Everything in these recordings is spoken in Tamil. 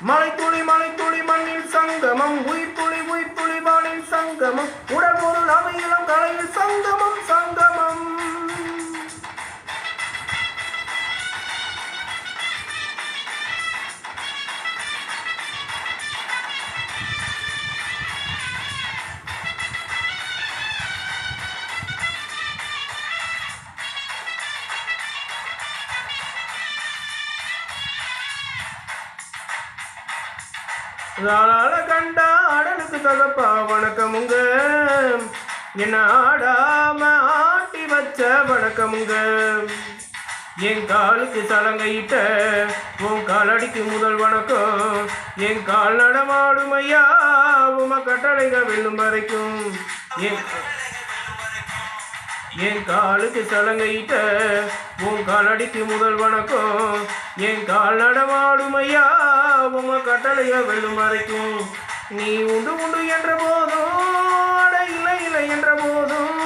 மலை துளி மலை துளி மண்ணில் சங்கமம். உயிர் துளி உயிர் துளி வானில் சங்கமம். உடல் பொருள் அவையிலம் கலையில் சங்கமம். சங்கமம் ஆளால கண்டா அடலுக்கு தகப்பா வணக்கமுங்க. என்ன ஆடாம ஆட்டி வச்ச வணக்கமுங்க. என் காலுக்கு சலங்கையிட்ட உன் காலடிக்கு முதல் வணக்கம். என் கால் நடமாடும் ஐயா உம கட்டளைக வெல்லும் வரைக்கும். என் என் காலுக்கு சலங்கையிட்ட உன் காலடிக்கு முதல் வணக்கம். என் கால் நடமாடும் ஐயா உம கட்டளைய வெல்லும் வரைக்கும். நீ உண்டு உண்டு என்ற போதும் அட இல்லை இல்லை என்ற போதும்.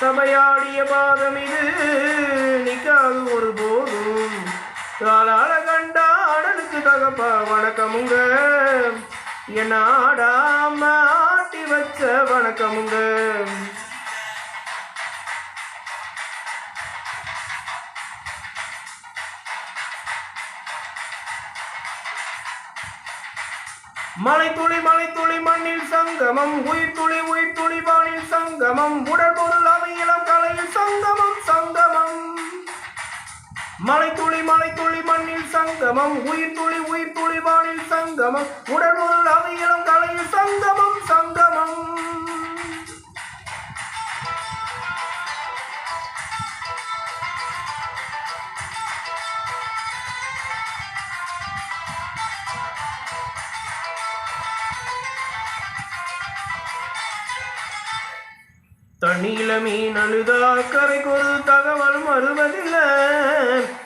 சபையாடிய பாதம் இது நிற்காது ஒரு போதும். காலால கண்டா அடலுக்கு தகப்பா வணக்கமுங்க. என் ஆடாம ஆட்டி வச்ச வணக்கமுங்க. மலை துளி மலை துளி மண்ணில் சங்கமம். உயிர் துளி உயிர் துளி வானில் சங்கமம். உடல் பொருள் அவையிலம் கலையில் சங்கமம் சங்கமம். மலை துளி மலை துளி மண்ணில் சங்கமம். உயிர் துளி உயிர் துளி வானில் சங்கமம். உடல் பொருள் அவையிலம் கலையில் சங்கமம் சங்கமம். தண்ணியில மீன் அழுதா கரைக்கு ஒரு தகவலும் வருவதில்லை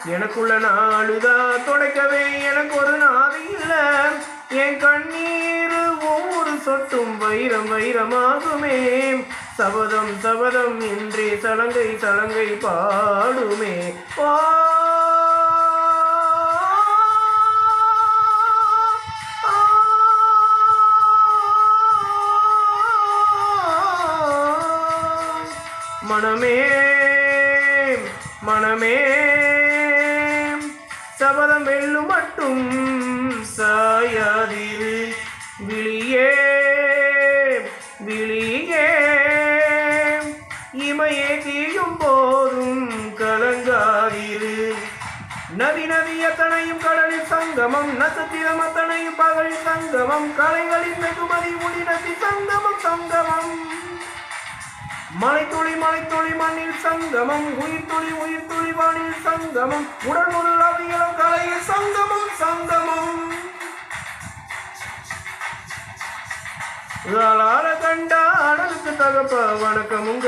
எனக்குள்ள நான் அழுதா துடைக்கவே எனக்கு ஒரு நாதி இல்லை. என் கண்ணீர் ஒவ்வொரு சொட்டும் வைரம் வைரமாகுமே. சபதம் சபதம் என்றே சலங்கை சலங்கை பாடுமே. பா மனமே மனமே. சபதம் வெள்ளு மட்டும் சாயாதில் விழியே விழியே. இமையே தீயும் போதும் கலங்காதில் நதி நதி அத்தனையும் கடலில் சங்கமம் நட்சத்திரம் அத்தனையும் பகலில் சங்கமம் கலைகளின் வெகுமதி முடி சங்கமம் சங்கமம். மலை துளி மலை துளி மண்ணில் சங்கமம். உயிர் துளி உயிர் துளி வானில் சங்கமம். உடல் முதல் அவையிலும் கலையில் சங்கமம் சங்கமம். ஆளால கண்டா அடலுக்கு தகப்ப வணக்கமுங்க.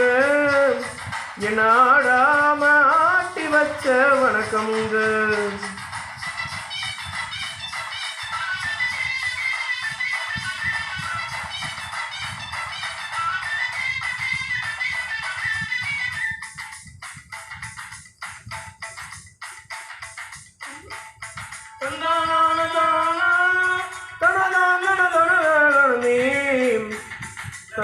என் ஆடாம ஆட்டி வச்ச வணக்கமுங்க.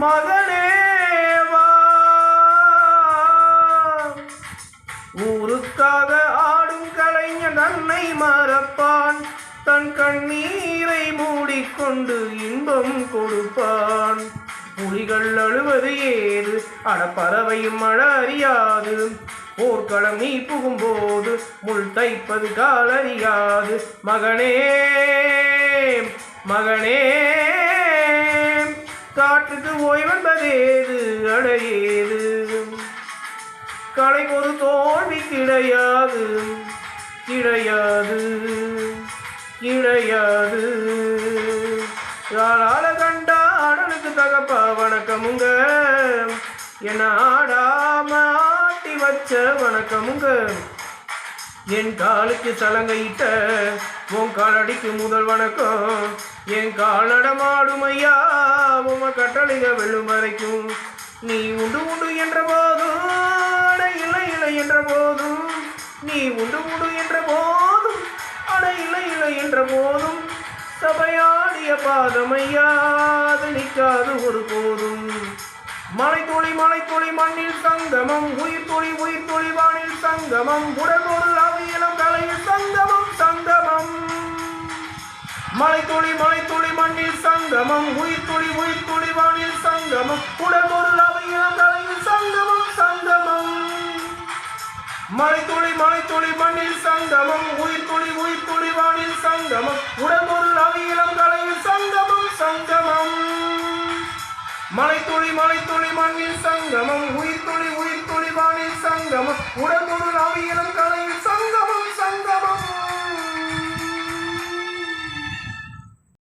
மகனேவா ஊருக்காக ஆடும் கலைஞன் தன்னை மறப்பான். தன் கண்ணீரை மூடிக்கொண்டு இன்பம் கொடுப்பான். புலிகள் அழுவது ஏது? அடப்பறவையும் பறவையும் அறியாது. போர்க்களம் நீ புகும்போது முள் தைப்பது காலறியாது மகனே மகனே. ஓய்வென்பதேது அடையேது. களை ஒரு தோல்வி கிடையாது கிடையாது கிடையாது. யாரால கண்டா அடலுக்கு தகப்பா வணக்கமுங்க என்ன ஆடாம ஆட்டி வச்ச வணக்கமுங்க என் காலுக்கு சலங்கையிட்ட உன் காலடிக்கு முதல் வணக்கம். என் காலடமாடும் ஐயா உம கட்டளைக வெள்ளும் வரைக்கும். நீ உண்டு உண்டு என்ற போதும் அட இல்லை இல்லை என்ற போதும். நீ உண்டு உண்டு என்ற போதும் அட இல்லை இல்லை என்ற போதும். சபையாடிய பாதமையாது நிற்காது ஒரு போதும். மலை துளி மலை துளி மண்ணில் சங்கமம். உயிர் துளி உயிர் துளி வானில் சங்கமம். உடற்பொருள் அவையிலும் கலையில் சங்கமம் சங்கமம். மலை துளி மலை துளி மண்ணில் சங்கமம். உயிர் துளி உயிர் துளி வானில் சங்கமம். உடற்பொருள் அவையிலும் கலையில் சங்கமம் சங்கமம். மலை துளி மலை துளி மண்ணில் சங்கமம். உயிர் துளி உயிர் துளி வானில் சங்கமம். உடற்பொருள் அவையிலும் கலையில் சங்கமம் சங்கமம். மலை துளி மலை துளி மண்ணில் சங்கமம். உயிர் துளி உயிர் துளி வானில் சங்கமம். உடற்பொருள் அவையிலும் கலையில்